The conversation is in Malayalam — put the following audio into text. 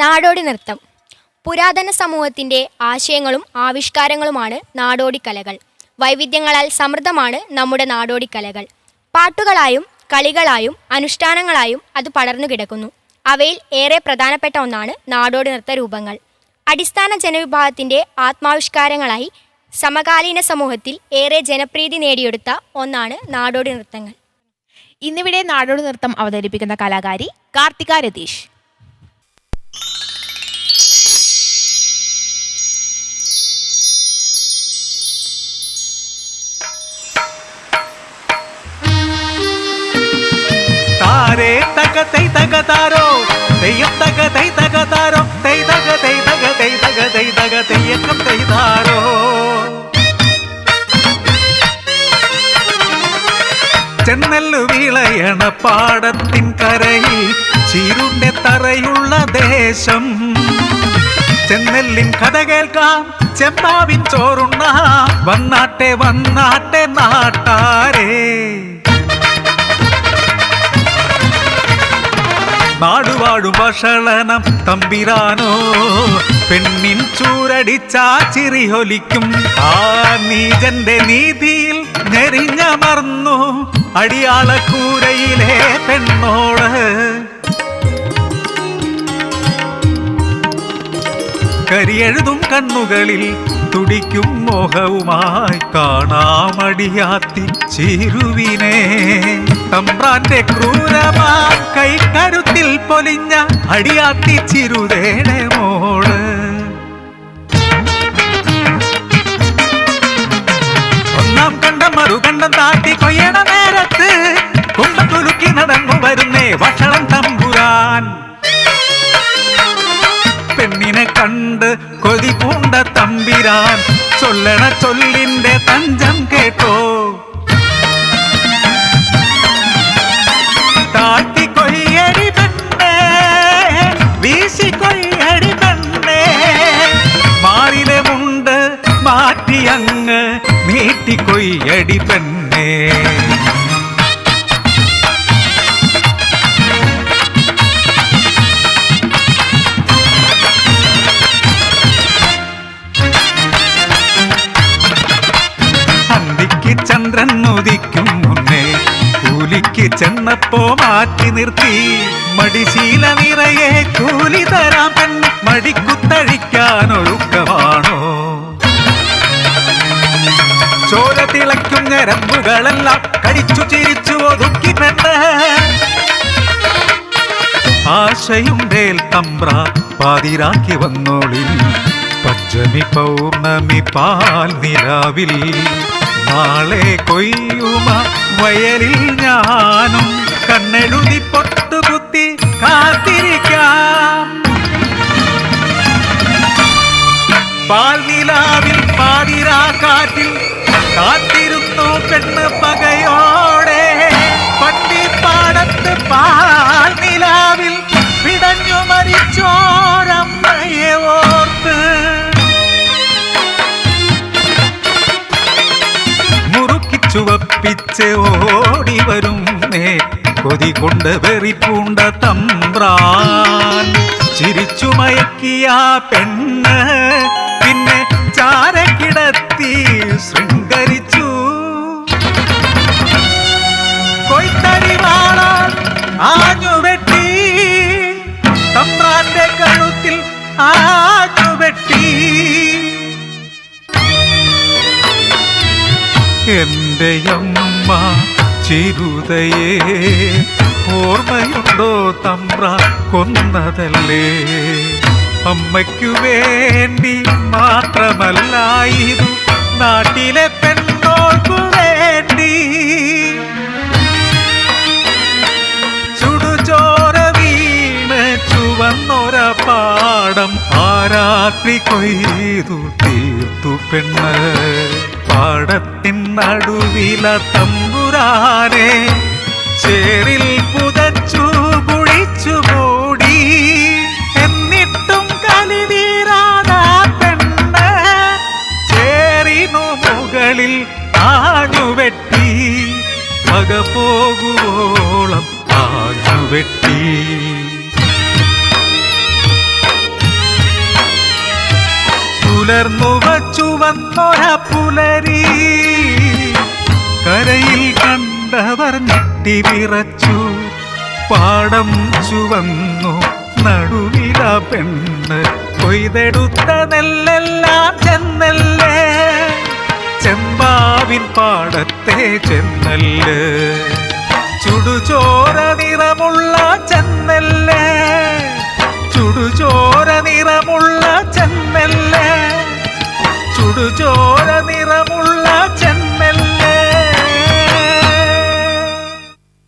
നാടോടി നൃത്തം. പുരാതന സമൂഹത്തിന്റെ ആശയങ്ങളും ആവിഷ്കാരങ്ങളുമാണ് നാടോടി കലകൾ. വൈവിധ്യങ്ങളാൽ സമൃദ്ധമാണ് നമ്മുടെ നാടോടി കലകൾ. പാട്ടുകളായും കളികളായും അനുഷ്ഠാനങ്ങളായും അത് പടർന്നു കിടക്കുന്നു. അവയിൽ ഏറെ പ്രധാനപ്പെട്ട ഒന്നാണ് നാടോടി നൃത്ത രൂപങ്ങൾ. അടിസ്ഥാന ജനവിഭാഗത്തിന്റെ ആത്മാവിഷ്കാരങ്ങളായി സമകാലീന സമൂഹത്തിൽ ഏറെ ജനപ്രീതി നേടിയെടുത്ത ഒന്നാണ് നാടോടി നൃത്തങ്ങൾ. ഇന്നിവിടെ നാടോടി നൃത്തം അവതരിപ്പിക്കുന്ന കലാകാരി കാർത്തിക രതീഷ്. തൈ തക താരോ തെയ്യം தை தக തൈ തക തൈ തക തൈ തക തൈ തക തെയ്യക്കം തൈ ചെന്നല്ലു വിളയണ പാടത്തിൻ കരയിൽ ചീരുണ്ടെ തറയുള്ള ദേശം. ചെന്നെല്ലിൻ കഥ കേൾക്കാം ചെമ്പാവിൻ ചോറുണ്ണ. വന്നാട്ടെ വന്നാട്ടെ നാട്ടാരേ. നാടുവാടും ഭക്ഷണം തമ്പിരാനോ. പെണ്ണിൻ ചൂരടിച്ചാ ചിറിയൊലിക്കും ആ നീജന്റെ നീതിയിൽ ഞെരിഞ്ഞമർന്നു അടിയാളക്കൂരയിലെ പെണ്ണോട്. കരിയെഴുതും കണ്ണുകളിൽ തുടിക്കും മോഹവുമായി കാണാമടിയാത്തി ചിരുവിനെ. തമ്പ്രാന്റെ ക്രൂരമാ കൈക്കരുത്തിൽ പൊലിഞ്ഞ അടിയാത്തി ചിരുതേടെ മോൾ. ഒന്നാം കണ്ടം മറുകണ്ടം താട്ടി കൊയ്യണ നേരത്ത് കുമ്പത്തുലുക്കി നടന്നു വരുന്നേ ഭക്ഷണം തമ്പുരാൻ. പെണ്ണിനെ കണ്ട് കൊതി പൂണ്ട തമ്പിരാൻ ചൊല്ലണ ചൊല്ലിന്റെ തഞ്ചം കേട്ടോ താട്ടി കൊയ്യടി പെണ്ണേ വീശി കൊയ്യടി പെണ്ണേ മാറിലെ മുണ്ട് മാറ്റി അങ്ങ് നീട്ടി കൊയ്യടി പെണ്ണേ ഉദിക്കും മുന്നേ. കൂലിക്ക് ചെന്നപ്പോ മാറ്റി നിർത്തി. മടിശീല നിറയെ കൂലി തരാം പെണ്ണ് മടിക്കുത്തഴിക്കാൻ ഒഴുക്കമാണോ ചോര തിളയ്ക്കും ഞരമ്പുകളെല്ലാം കടിച്ചു ചിരിച്ചു ഒതുക്കി പെണ്ണ് ആശയുണ്ടേൽ തമ്പ്ര പാതിരാക്കി വന്നോളി പഞ്ചമി പൗർണമി പാൽ നിലാവിൽ. നാളെ കൊയ്യുമ വയലിൽ ഞാനും. കണ്ണെഴുതി പൊട്ടുകുത്തി കാത്തിരിക്കാം. പാൽനിലാവിൽ പാതിരാ കാറ്റിൽ കാത്തിരുന്നു പെണ്ണ് ചുവപ്പിച്ച് ഓടി വരും നേ കൊതി കൊണ്ട് വെറിപ്പൂണ്ട തമ്പ്രാൻ. ചിരിച്ചു മയക്കിയ പെണ്ണ് പിന്നെ ചാരക്കിടത്തി ശൃംഗരിച്ചു. കൊയ്ത്തരിവാളാൽ ആഞ്ഞു വെട്ടി. തമ്പ്രാന്റെ കഴുത്തിൽ ആഞ്ഞു വെട്ടി. എന്റെ അമ്മ ചിരുതയേ ഓർമ്മയുണ്ടോ തമ്പ്ര കൊന്നതല്ലേ? അമ്മയ്ക്കു വേണ്ടി മാത്രമല്ലായിരുന്നു നാട്ടിലെ പെണ്ണോൾക്കു വേണ്ടി. ചുടുചോര വീണ് ചുവന്നൊര പാടം ആ രാത്രി കൊയ്തു തീർത്തു പെണ്ണ്. പാടത്തിൻ നടുവില തമ്പുരാനെ ചേറിൽ പുതച്ചു കുഴിച്ചു മൂടി എന്നിട്ടും കലി തീരാതാ പെണ്ണ് ചേറിനു മുകളിൽ ആഞ്ഞുവെട്ടി പക പോകുവോളം ആഞ്ഞുവെട്ടി പുലർന്നു വച്ചുവന്നൊര പുലരി. കരയിൽ കണ്ടവർ ഞെട്ടി വിറച്ചു. പാടം ചുവന്നു നടുവില പെണ്ണ്. കൊയ്തെടുത്ത നെല്ലെല്ലാം ചെന്നല്ലേ. ചെമ്പാവിൻ പാടത്തെ ചെന്നല്ല്. ചുടുചോര നിറമുള്ള ചെന്നല്ലേ. ചുടുചോര ചെന്നല്ലേ നിറമുള്ള